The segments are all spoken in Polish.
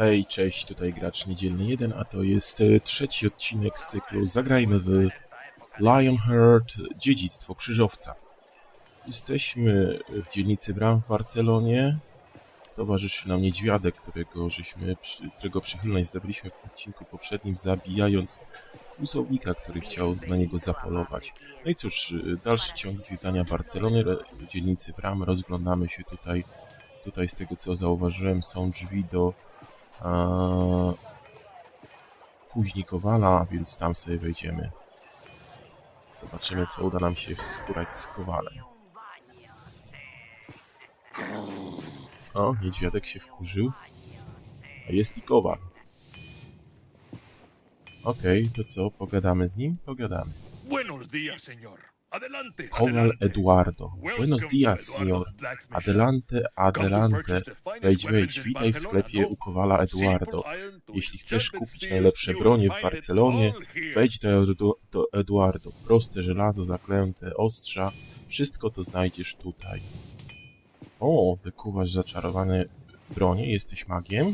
Hej, cześć, tutaj gracz niedzielny 1, a to jest e, trzeci odcinek z cyklu Zagrajmy w Lionheart Dziedzictwo Krzyżowca. Jesteśmy w dzielnicy Bram w Barcelonie. Towarzyszy nam niedźwiadek, którego, żeśmy, którego przychylność zdobyliśmy w odcinku poprzednim, zabijając kłusownika, który chciał na niego zapolować. No i cóż, e, dalszy ciąg zwiedzania Barcelony, dzielnicy Bram. Rozglądamy się tutaj. Tutaj z tego co zauważyłem są drzwi do Kuźni Kowala, więc tam sobie wejdziemy. Zobaczymy, co uda nam się wskórać z Kowalem. O, niedźwiadek się wkurzył. A jest i Kowal. Okej, to co, pogadamy z nim? Pogadamy. Buenos días, señor. Adelante. Eduardo. Buenos dias, señor. Adelante, adelante. Wejdź, wejdź, witaj w sklepie u Kowala Eduardo. Jeśli chcesz kupić najlepsze bronie w Barcelonie, wejdź do, Edu- do Eduardo. Proste żelazo, zaklęte ostrza, wszystko to znajdziesz tutaj. O, wykuwasz zaczarowane bronie, jesteś magiem?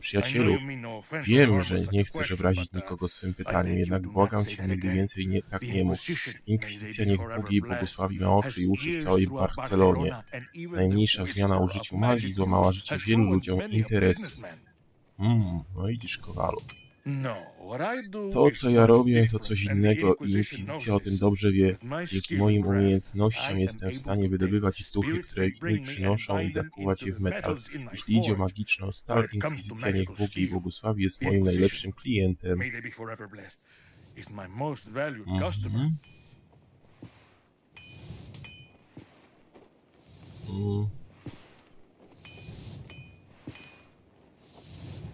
Przyjacielu, no wiem, że nie chcesz obrazić nikogo swym pytaniem, jednak błagam cię, nigdy więcej nie, tak nie mów. Inkwizycja niech Bóg błogosławi ma oczy i uszy w całej Barcelonie. Najmniejsza zmiana u życiu magii złamała życie wielu ludziom interesu. Mm, no widzisz, Kowalu. To, co ja robię, to coś innego i Inkwizycja o tym dobrze wie. Dzięki moim umiejętnościom jestem w stanie wydobywać duchy, które mi przynoszą i zakuwać je w metal. Jeśli idzie o magiczną stal, Inkwizycja niech Bóg jej błogosławi jest moim najlepszym klientem. May they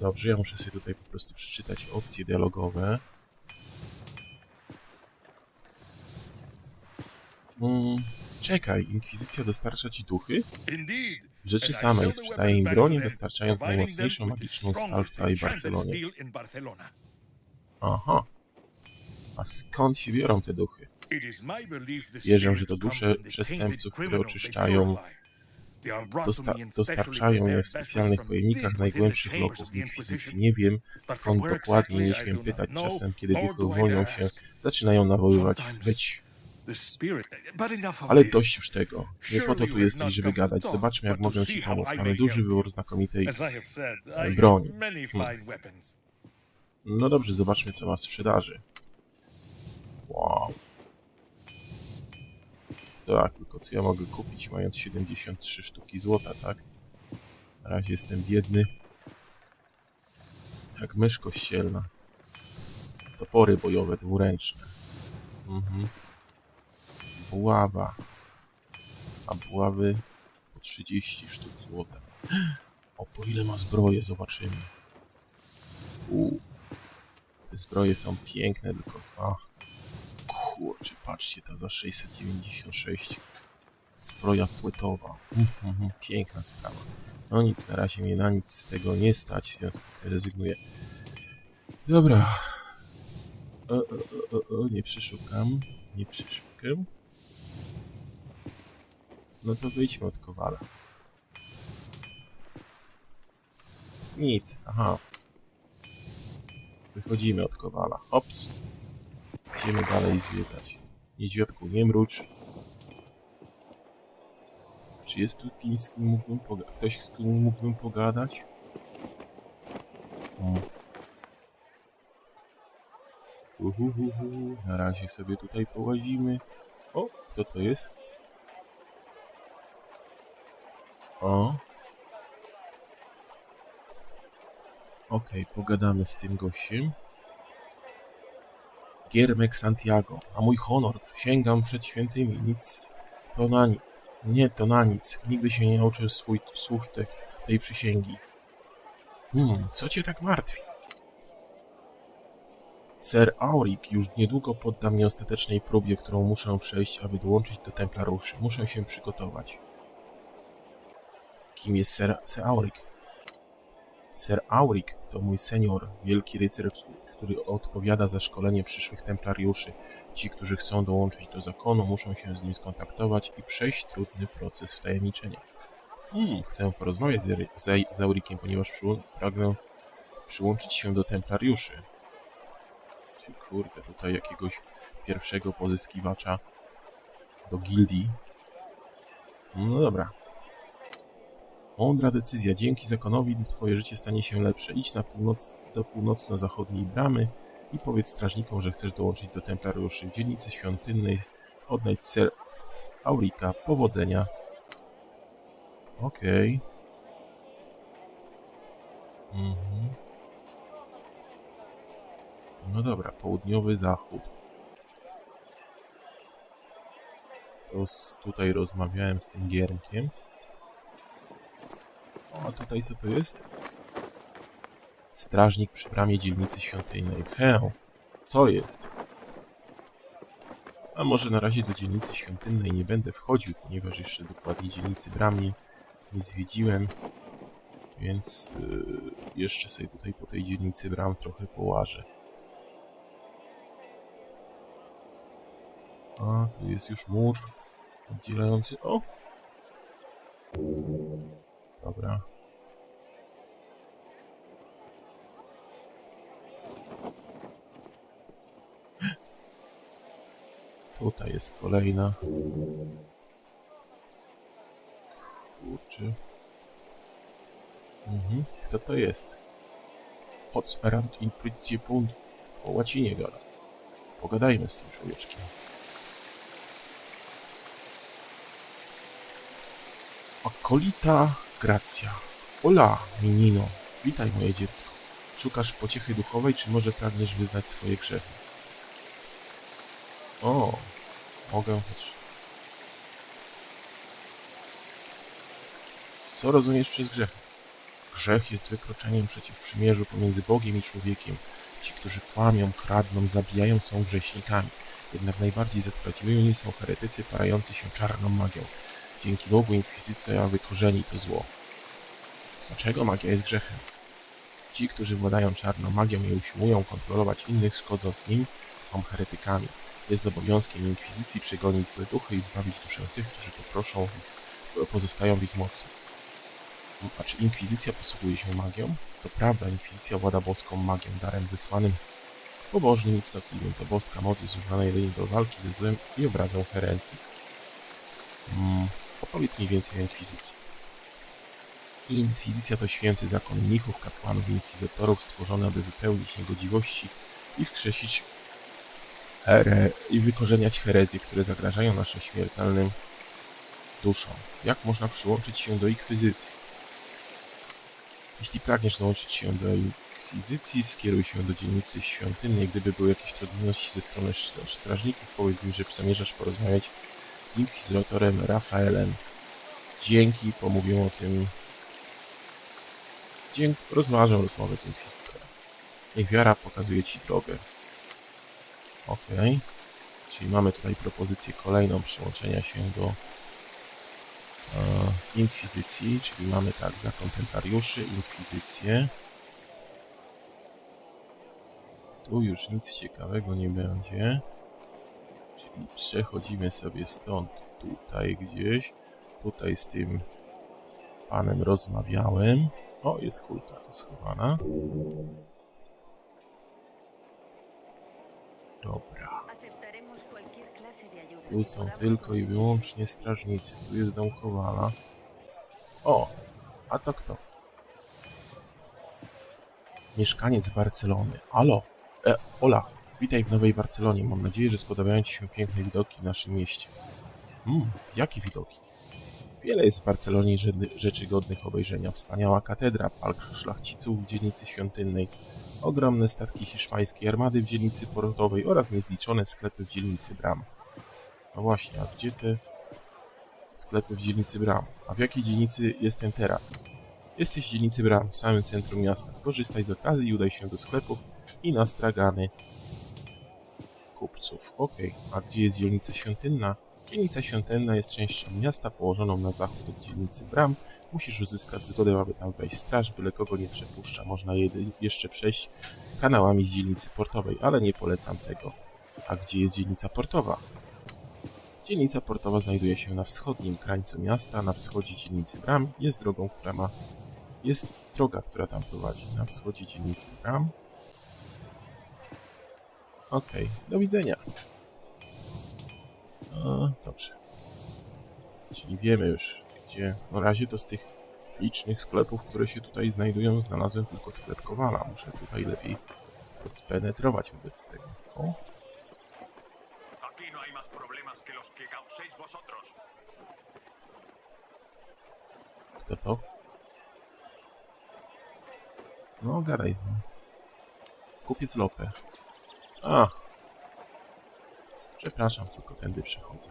Dobrze, ja muszę sobie tutaj po prostu przeczytać opcje dialogowe. Mm, czekaj, Inkwizycja dostarcza ci duchy? Rzeczy samej sprzedaje im them, dostarczając najmocniejszą magiczną stal w całej Barcelonie. Aha. A skąd się biorą te duchy? Wierzę, że to dusze przestępców, które oczyszczają Dosta dostarczają je w specjalnych pojemnikach najgłębszych loków Inkwizycji. Inquisition. Nie wiem, skąd dokładnie, nie śmiem pytać. Czasem, kiedy I uwolnią się, zaczynają nawoływać. Of ale dość już tego. Nie po to tu jesteś, żeby gadać. Zobaczmy, jak mogę ci how pomóc. Mamy duży wybór znakomitej broni. Hmm. No dobrze, zobaczmy, co ma w sprzedaży. Wow. Tak, tylko co ja mogę kupić, mając 73 sztuki złota, tak? Na razie jestem biedny. Jak mysz kościelna. Topory bojowe, dwuręczne. Mhm. Buława. A buławy po 30 sztuk złota. O, po ile ma zbroję, zobaczymy. Uuu. Te zbroje są piękne, tylko... Ach. Kurczę, patrzcie, to za 696. Zbroja płytowa. Piękna sprawa. No nic, na razie mnie na nic z tego nie stać, w związku z tym rezygnuję. Dobra. O, o, o, o, nie przeszukam. Nie przeszukam. No to wyjdźmy od Kowala. Nic, aha. Wychodzimy od Kowala. Ops. Idziemy dalej zwiedzać. Niedźwiadku, nie mrucz. Czy jest tu kimś, z kim mógłbym pogadać? Ktoś, z kim mógłbym pogadać? Hmm. Uhuhuhu. Na razie sobie tutaj połazimy. O, kto to jest? O. Okej, pogadamy z tym gościem. Giermek Santiago, a mój honor, przysięgam przed świętymi, nic to na nic. Nie, to na nic. Nigdy się nie nauczył swój, słów te, tej przysięgi. Hmm, co cię tak martwi? Sir Aurik już niedługo podda mnie ostatecznej próbie, którą muszę przejść, aby dołączyć do Templaruszy. Muszę się przygotować. Kim jest Sir, Sir Aurik? Sir Aurik to mój senior, wielki rycerz, który odpowiada za szkolenie przyszłych templariuszy. Ci, którzy chcą dołączyć do zakonu, muszą się z nim skontaktować i przejść trudny proces wtajemniczenia. Hmm, chcę porozmawiać z, z, Aurikiem, ponieważ pragnę przyłączyć się do templariuszy. Kurde, tutaj jakiegoś pierwszego pozyskiwacza do gildii. No dobra. Mądra decyzja. Dzięki zakonowi twoje życie stanie się lepsze. Idź na północ, do północno-zachodniej bramy i powiedz strażnikom, że chcesz dołączyć do templariuszy w dzielnicy świątynnej. Odnajdź ser Aurika. Powodzenia. Okej. Mhm. No dobra, południowy zachód. Tutaj rozmawiałem z tym giermkiem. Tutaj co to jest? Strażnik przy bramie dzielnicy świątynnej. Hę, co jest? A może na razie do dzielnicy świątynnej nie będę wchodził, ponieważ jeszcze dokładnie dzielnicy bramie nie zwiedziłem. Więc yy, jeszcze sobie tutaj po tej dzielnicy bram trochę połażę. A, tu jest już mur oddzielający... O! Dobra. Tutaj jest kolejna. Kurczę. Mhm. Kto to jest? Hotsperant in principunt. Po łacinie gada. Pogadajmy z tym człowieczkiem. Akolita Gracja. Ola, Minino. Witaj, moje dziecko. Szukasz pociechy duchowej, czy może pragniesz wyznać swoje grzechy? O, mogę choć... Co rozumiesz przez grzech? Grzech jest wykroczeniem przeciw przymierzu pomiędzy Bogiem i człowiekiem. Ci, którzy kłamią, kradną, zabijają, są grzesznikami. Jednak najbardziej zatwardziłymi są heretycy parający się czarną magią. Dzięki Bogu Inkwizycja wykorzeni to zło. Dlaczego magia jest grzechem? Ci, którzy władają czarną magią i usiłują kontrolować innych, szkodząc im, są heretykami. Jest obowiązkiem Inkwizycji przegonić złe duchy i zbawić duszę tych, którzy poproszą ich, pozostają w ich mocy. A czy Inkwizycja posługuje się magią? To prawda, Inkwizycja włada boską magią, darem zesłanym pobożnym i cnotliwym. To boska moc jest używana jedynie do walki ze złem i obrazą herencji. Mm, opowiedz mi więcej o Inkwizycji. Inkwizycja to święty zakon mnichów, kapłanów i inkwizytorów stworzony, aby wypełnić niegodziwości i wskrzesić here i wykorzeniać herezje, które zagrażają naszym śmiertelnym duszom. Jak można przyłączyć się do Inkwizycji? Jeśli pragniesz dołączyć się do Inkwizycji, skieruj się do dzielnicy świątynnej. Gdyby były jakieś trudności ze strony strażników, powiedz im, że zamierzasz porozmawiać z inkwizytorem Rafaelem. Dzięki, pomówią o tym. Dzięki, rozważę rozmowę z inkwizytorem. Niech wiara pokazuje ci drogę. Okej. Czyli mamy tutaj propozycję kolejną przyłączenia się do e, inkwizycji, czyli mamy tak, zakon templariuszy, inkwizycję. Tu już nic ciekawego nie będzie. Czyli przechodzimy sobie stąd tutaj gdzieś. Tutaj z tym panem rozmawiałem. O, jest kulka schowana. Dobra. Tu są tylko i wyłącznie strażnicy. Tu jest dom Kowala. O, a to kto? Mieszkaniec Barcelony. Alo, e, Ola, witaj w Nowej Barcelonie. Mam nadzieję, że spodobają Ci się piękne widoki w naszym mieście. Hmm, jakie widoki? Wiele jest w Barcelonie rzeczy- godnych obejrzenia. Wspaniała katedra, park szlachciców w dzielnicy świątynnej, ogromne statki hiszpańskiej armady w dzielnicy portowej oraz niezliczone sklepy w dzielnicy Bram. No właśnie, a gdzie te sklepy w dzielnicy Bram? A w jakiej dzielnicy jestem teraz? Jesteś w dzielnicy Bram, w samym centrum miasta. Skorzystaj z okazji i udaj się do sklepów i na stragany kupców. Okej, a gdzie jest dzielnica świątynna? Dzielnica świątynna jest częścią miasta położoną na zachód od dzielnicy Bram. Musisz uzyskać zgodę, aby tam wejść. Straż byle kogo nie przepuszcza. Można jeszcze przejść kanałami z dzielnicy portowej, ale nie polecam tego. A gdzie jest dzielnica portowa? Dzielnica portowa znajduje się na wschodnim krańcu miasta, na wschodzie dzielnicy Bram. Jest drogą, która ma... Jest droga, która tam prowadzi. Na wschodzie dzielnicy Bram. Okej, do widzenia. O, dobrze. Czyli wiemy już, gdzie... Na razie to z tych licznych sklepów, które się tutaj znajdują, znalazłem tylko sklep Kowala. Muszę tutaj lepiej spenetrować wobec tego. O, no kto to? No, gadaj z nim. Kupiec Lope. A. Przepraszam, tylko tędy przechodzę.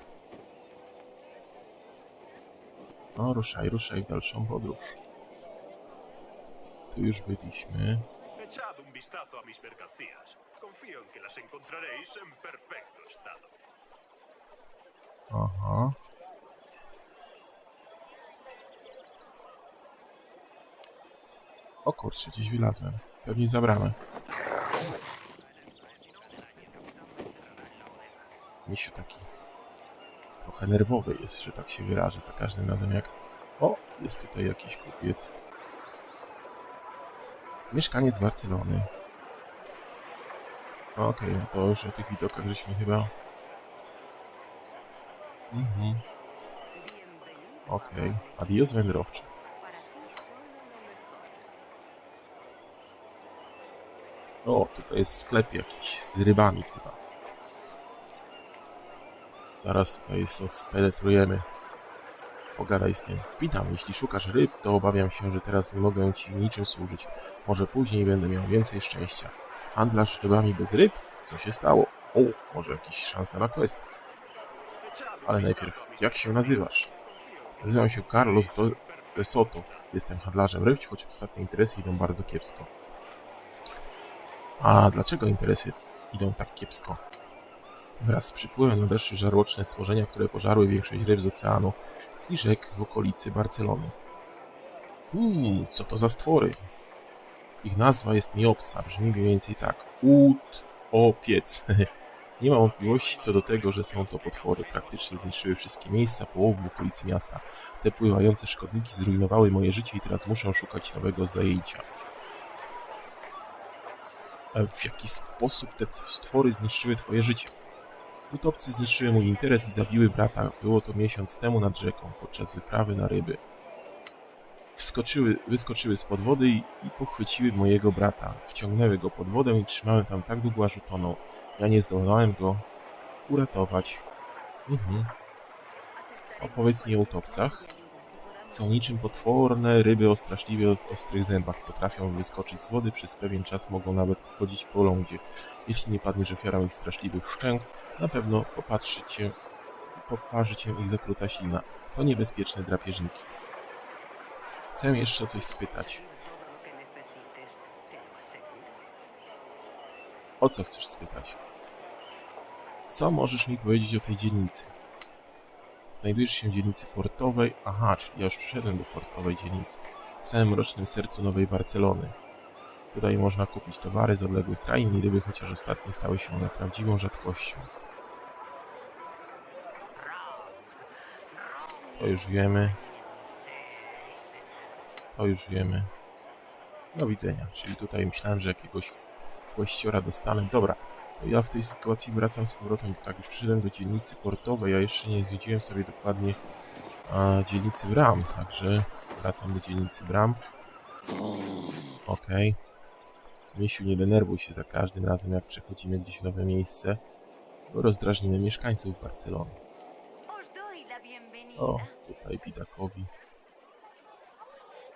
No, ruszaj, ruszaj w dalszą podróż. Tu już byliśmy. Echad un vistazo a mis mercancías. Confío en que las encontraréis en perfecto estado. Aha. O kurczę, gdzieś wylazłem. Pewnie za bramę. Misiu taki trochę nerwowy jest, że tak się wyrażę za każdym razem jak... O, jest tutaj jakiś kupiec. Mieszkaniec Barcelony. Okej, no to już o tych widokach żeśmy chyba... Mhm. Okej, adios wędrowcze. O, tutaj jest sklep jakiś z rybami chyba. Zaraz tutaj to spenetrujemy. Pogadaj z tym. Witam, jeśli szukasz ryb, to obawiam się, że teraz nie mogę ci niczym służyć. Może później będę miał więcej szczęścia. Handlarz rybami bez ryb? Co się stało? O, może jakaś szansa na quest. Ale najpierw, jak się nazywasz? Nazywam się Carlos do Soto. Jestem handlarzem ryb, choć ostatnie interesy idą bardzo kiepsko. A dlaczego interesy idą tak kiepsko? Wraz z przypływem nadeszły żarłoczne stworzenia, które pożarły większość ryb z oceanu i rzek w okolicy Barcelony. Uuu, co to za stwory? Ich nazwa jest nieobca, brzmi mniej więcej tak. Ut opiec. Nie ma wątpliwości co do tego, że są to potwory. Praktycznie zniszczyły wszystkie miejsca połowu w okolicy miasta. Te pływające szkodniki zrujnowały moje życie i teraz muszę szukać nowego zajęcia. W jaki sposób te stwory zniszczyły twoje życie? Utopcy zniszczyły mój interes i zabiły brata. Było to miesiąc temu nad rzeką, podczas wyprawy na ryby. Wskoczyły, wyskoczyły spod wody i, i pochwyciły mojego brata. Wciągnęły go pod wodę i trzymałem tam tak długo, aż utonął. Ja nie zdążyłem go uratować. Mhm. Opowiedz mi o utopcach. Są niczym potworne ryby o straszliwie os- ostrych zębach. Potrafią wyskoczyć z wody, przez pewien czas mogą nawet chodzić po lądzie. Jeśli nie padniesz ofiarą ich straszliwych szczęk, na pewno popatrzy cię, poparzy cię ich zakruta silna. To niebezpieczne drapieżniki. Chcę jeszcze coś spytać. O co chcesz spytać? Co możesz mi powiedzieć o tej dzielnicy? Znajdujesz się w dzielnicy portowej. Aha, czyli ja już przyszedłem do portowej dzielnicy. W samym mrocznym sercu Nowej Barcelony. Tutaj można kupić towary z odległych krain i ryby, chociaż ostatnie stały się one prawdziwą rzadkością. To już wiemy. To już wiemy. Do widzenia. Czyli tutaj myślałem, że jakiegoś właściciora dostanę. Dobra, ja w tej sytuacji wracam z powrotem. Tak już przyszedłem do dzielnicy portowej. Ja jeszcze nie zwiedziłem sobie dokładnie a, dzielnicy Bram, także wracam do dzielnicy Bram. Okej. Misiu, nie denerwuj się za każdym razem, jak przechodzimy gdzieś w nowe miejsce, bo rozdrażnimy mieszkańców Barcelony. O, tutaj bidakowi.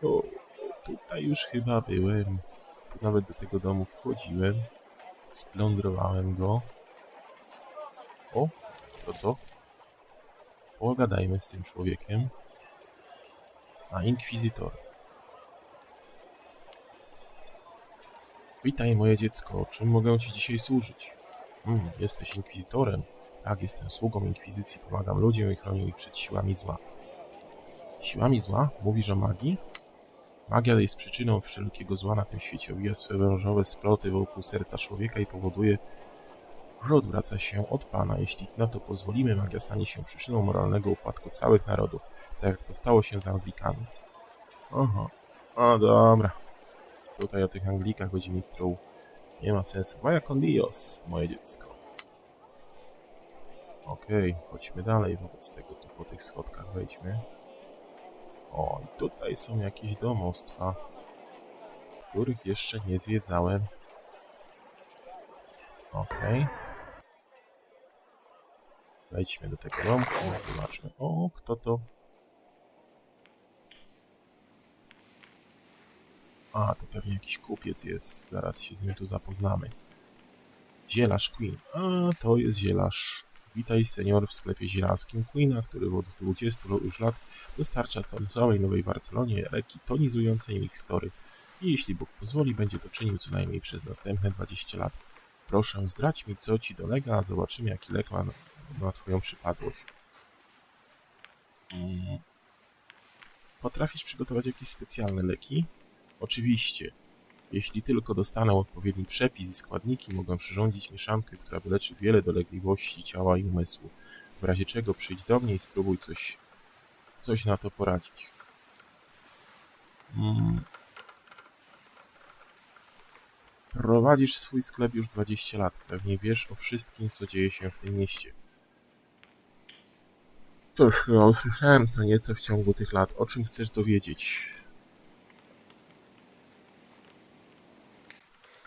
O, tutaj już chyba byłem. Nawet do tego domu wchodziłem. Splądrowałem go. O, to co? Pogadajmy z tym człowiekiem. A, inkwizytor. Witaj, moje dziecko. Czym mogę ci dzisiaj służyć? Hmm, jesteś inkwizytorem. Tak, jestem sługą inkwizycji. Pomagam ludziom i chronię ich przed siłami zła. Siłami zła? Mówisz o magii? Magia jest przyczyną wszelkiego zła na tym świecie. Owija swe wężowe sploty wokół serca człowieka i powoduje Ród wraca się od Pana. Jeśli na to pozwolimy, magia stanie się przyczyną moralnego upadku całych narodów, tak jak to stało się z Anglikami. Aha, a dobra. Tutaj o tych Anglikach będzie mi truł. Nie ma sensu. Vaya con Dios, moje dziecko. Okej, chodźmy dalej wobec tego, tu po tych schodkach wejdźmy. O, i tutaj są jakieś domostwa, których jeszcze nie zwiedzałem. Okej. Wejdźmy do tego domku, zobaczmy. O, kto to? A, to pewnie jakiś kupiec jest, zaraz się z nim tu zapoznamy. Zielarz Queen. A, to jest zielarz. Witaj, senior, w sklepie zielarskim Queena, który od 20 już lat dostarcza całej Nowej Barcelonie leki tonizującej mikstury i jeśli Bóg pozwoli, będzie to czynił co najmniej przez następne 20 lat. Proszę, zdradź mi, co ci dolega, a zobaczymy, jaki lek ma na twoją przypadłość. Mm. Potrafisz przygotować jakieś specjalne leki? Oczywiście. Jeśli tylko dostanę odpowiedni przepis i składniki, mogę przyrządzić mieszankę, która wyleczy wiele dolegliwości ciała i umysłu. W razie czego przyjdź do mnie i spróbuj coś, coś na to poradzić. Mm. Prowadzisz swój sklep już 20 lat. Pewnie wiesz o wszystkim, co dzieje się w tym mieście. Cóż, no, usłyszałem co nieco w ciągu tych lat. O czym chcesz dowiedzieć?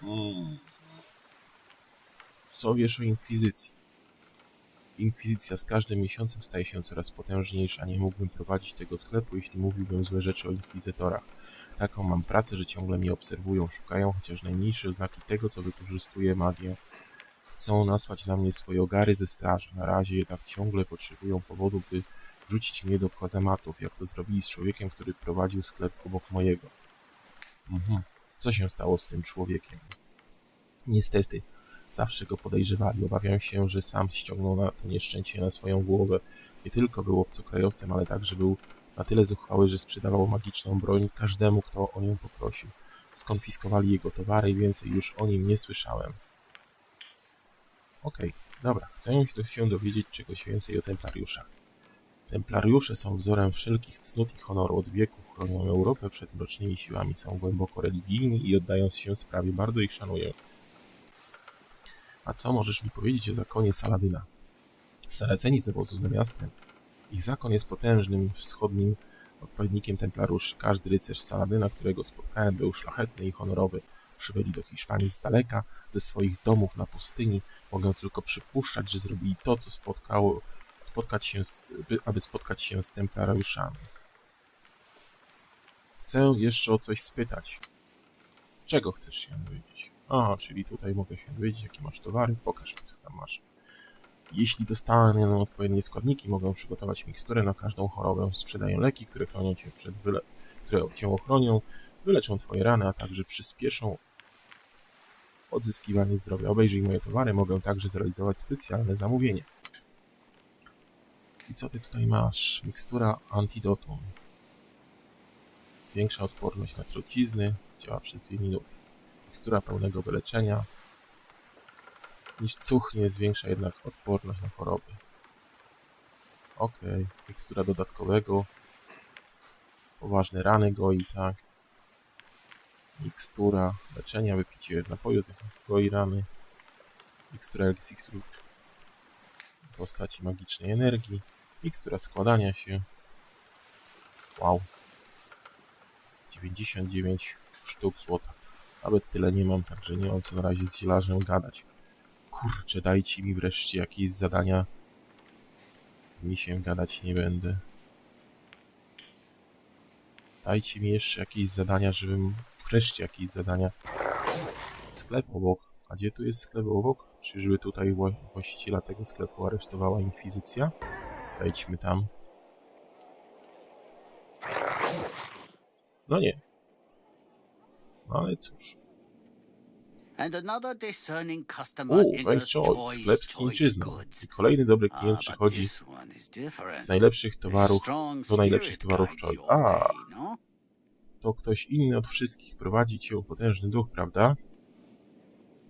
Mm. Co wiesz o Inkwizycji? Inkwizycja z każdym miesiącem staje się coraz potężniejsza. Nie mógłbym prowadzić tego sklepu, jeśli mówiłbym złe rzeczy o inkwizytorach. Taką mam pracę, że ciągle mnie obserwują, szukają chociaż najmniejsze oznaki tego, co wykorzystuje magię. Chcą nasłać na mnie swoje ogary ze straży. Na razie jednak ciągle potrzebują powodu, by wrzucić mnie do kłazamatów, jak to zrobili z człowiekiem, który prowadził sklep obok mojego. Mhm. Co się stało z tym człowiekiem? Niestety, zawsze go podejrzewali. Obawiam się, że sam ściągnął na to nieszczęście na swoją głowę. Nie tylko był obcokrajowcem, ale także był na tyle zuchwały, że sprzedawał magiczną broń każdemu, kto o nią poprosił. Skonfiskowali jego towary i więcej już o nim nie słyszałem. Okej, dobra. Chcę się dowiedzieć czegoś więcej o templariuszach. Templariusze są wzorem wszelkich cnót i honoru od wieków, chronią Europę przed mrocznymi siłami, są głęboko religijni i oddają się sprawie, bardzo ich szanuję. A co możesz mi powiedzieć o zakonie Saladyna? Saleceni z obozu za miastem. Ich zakon jest potężnym wschodnim odpowiednikiem templaruszy. Każdy rycerz Saladyna, którego spotkałem, był szlachetny i honorowy. Przybyli do Hiszpanii z daleka, ze swoich domów na pustyni. Mogę tylko przypuszczać, że zrobili to, co spotkało, spotkać się z, by, aby spotkać się z templariuszami. Chcę jeszcze o coś spytać. Czego chcesz się dowiedzieć? A, czyli tutaj mogę się dowiedzieć, jakie masz towary. Pokaż mi, co tam masz. Jeśli dostanę odpowiednie składniki, mogę przygotować miksturę na każdą chorobę. Sprzedaję leki, które chronią cię przed wyle... które cię ochronią, wyleczą twoje rany, a także przyspieszą odzyskiwanie zdrowia. Obejrzyj moje towary, mogę także zrealizować specjalne zamówienie. I co ty tutaj masz? Mikstura antidotum. Zwiększa odporność na trucizny, działa przez 2 minuty. Mikstura pełnego wyleczenia. Niż cuchnie, zwiększa jednak odporność na choroby. Ok, mikstura dodatkowego. Poważne rany goi, tak. Mikstura leczenia, wypicie napoju goi rany. Mikstura eliksiru w postaci magicznej energii. Mikstura składania się. Wow. 99 sztuk złota. Nawet tyle nie mam, także nie mam co na razie z zielarzem gadać. Kurczę, dajcie mi wreszcie jakieś zadania. Z misiem gadać nie będę. Dajcie mi jeszcze jakieś zadania, żebym... Wreszcie jakieś zadania. Sklep obok. A gdzie tu jest sklep obok? Czyżby tutaj wła- właściciela tego sklepu aresztowała inkwizycja? Wejdźmy tam. No nie. No ale cóż. O, Troy's sklep z chińczyzną. kolejny dobry Ah, klient przychodzi z najlepszych towarów do najlepszych towarów Choi. A, no? to ktoś inny od wszystkich prowadzi cię potężny duch, prawda?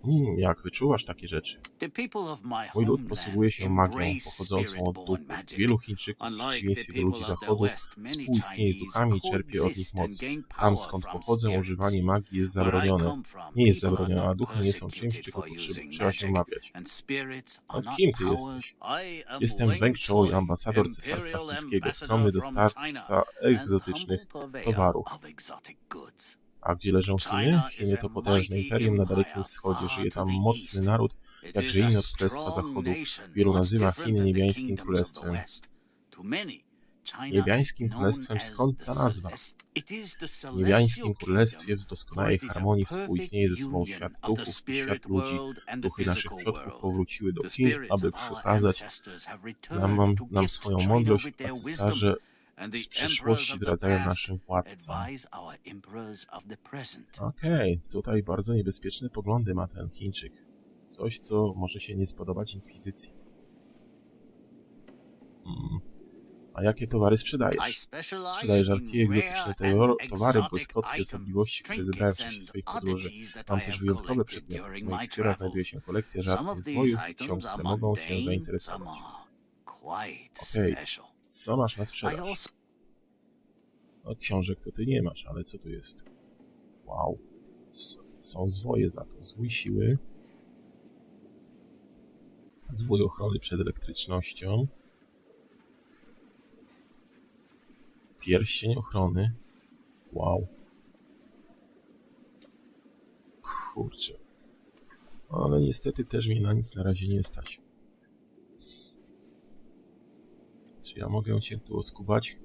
Mm, jak wyczuwasz takie rzeczy? Mój lud posługuje się magią pochodzącą od duchów. Wielu Chińczyków, w przeciwieństwie do ludzi zachodu, współistnieje z duchami i czerpie od nich moc. Tam skąd pochodzę, używanie magii jest zabronione. Nie jest zabronione, a duchy nie są czymś, czego potrzeba, trzeba się are A kim ty jesteś? Jestem Weng Choi, ambasador Cesarstwa Chińskiego, skromny dostawca egzotycznych towarów. A gdzie leżą Chiny? Chiny to potężne imperium na Dalekim Wschodzie. Żyje tam mocny naród, także a od Królestwa Zachodu. Wielu nazywa Chiny niebiańskim królestwem. Niebiańskim królestwem skąd ta nazwa? W niebiańskim królestwie w doskonałej harmonii współistnieje ze sobą świat duchów i świat ludzi. Duchy naszych przodków powróciły do Chin, aby przekazać nam, nam swoją mądrość, a cesarze z the zdradzają naszym władcom. Okej, tutaj bardzo niebezpieczne poglądy ma ten Chińczyk. Coś, co może się nie spodobać Inkwizycji. Hmm. A jakie towary sprzedajesz? I specialize Sprzedaję in rzadkie, egzotyczne towary, błyskotki osobliwości, które zebrałem w czasie swoich podróży. Mam też wyjątkowe przedmioty. Z moich kwiera znajduje się kolekcja these zwojów i ksiąg, które mogą Cię zainteresować. Okej. special. Co masz na sprzedaż? No, książek to ty nie masz, ale co tu jest? Wow. Są zwoje za to. Zwój siły. Zwój ochrony przed elektrycznością. Pierścień ochrony. Wow. Kurczę. Ale niestety też mnie na nic na razie nie stać. Czy ja mogę cię tu oskubać?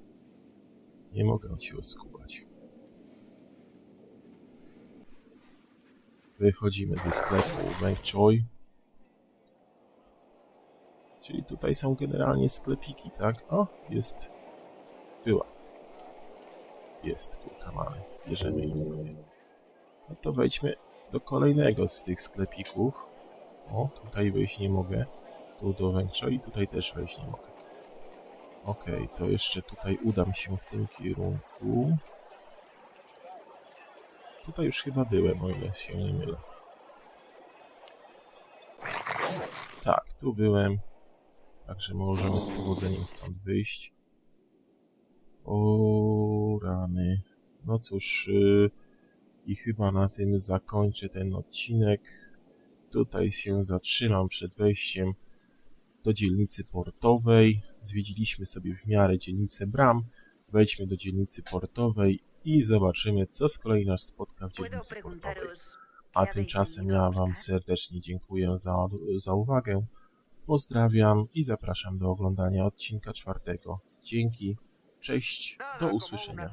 Nie mogę cię oskubać. Wychodzimy ze sklepu Weng Choi. Czyli tutaj są generalnie sklepiki, tak? O, jest. Była. Jest kurka mamy. Zbierzemy ją sobie. No to wejdźmy do kolejnego z tych sklepików. O, tutaj wejść nie mogę. Tu do Weng Choi, tutaj też wejść nie mogę. Okej, to jeszcze tutaj udam się w tym kierunku. Tutaj już chyba byłem, o ile się nie mylę. Tak, tu byłem. Także możemy z powodzeniem stąd wyjść. O rany. No cóż, yy, i chyba na tym zakończę ten odcinek. Tutaj się zatrzymam przed wejściem do dzielnicy portowej. Zwiedziliśmy sobie w miarę dzielnicę Bram. Wejdźmy do dzielnicy portowej i zobaczymy, co z kolei nas spotka w dzielnicy portowej. A tymczasem ja Wam serdecznie dziękuję za, za uwagę. Pozdrawiam i zapraszam do oglądania odcinka czwartego. Dzięki, cześć, do usłyszenia.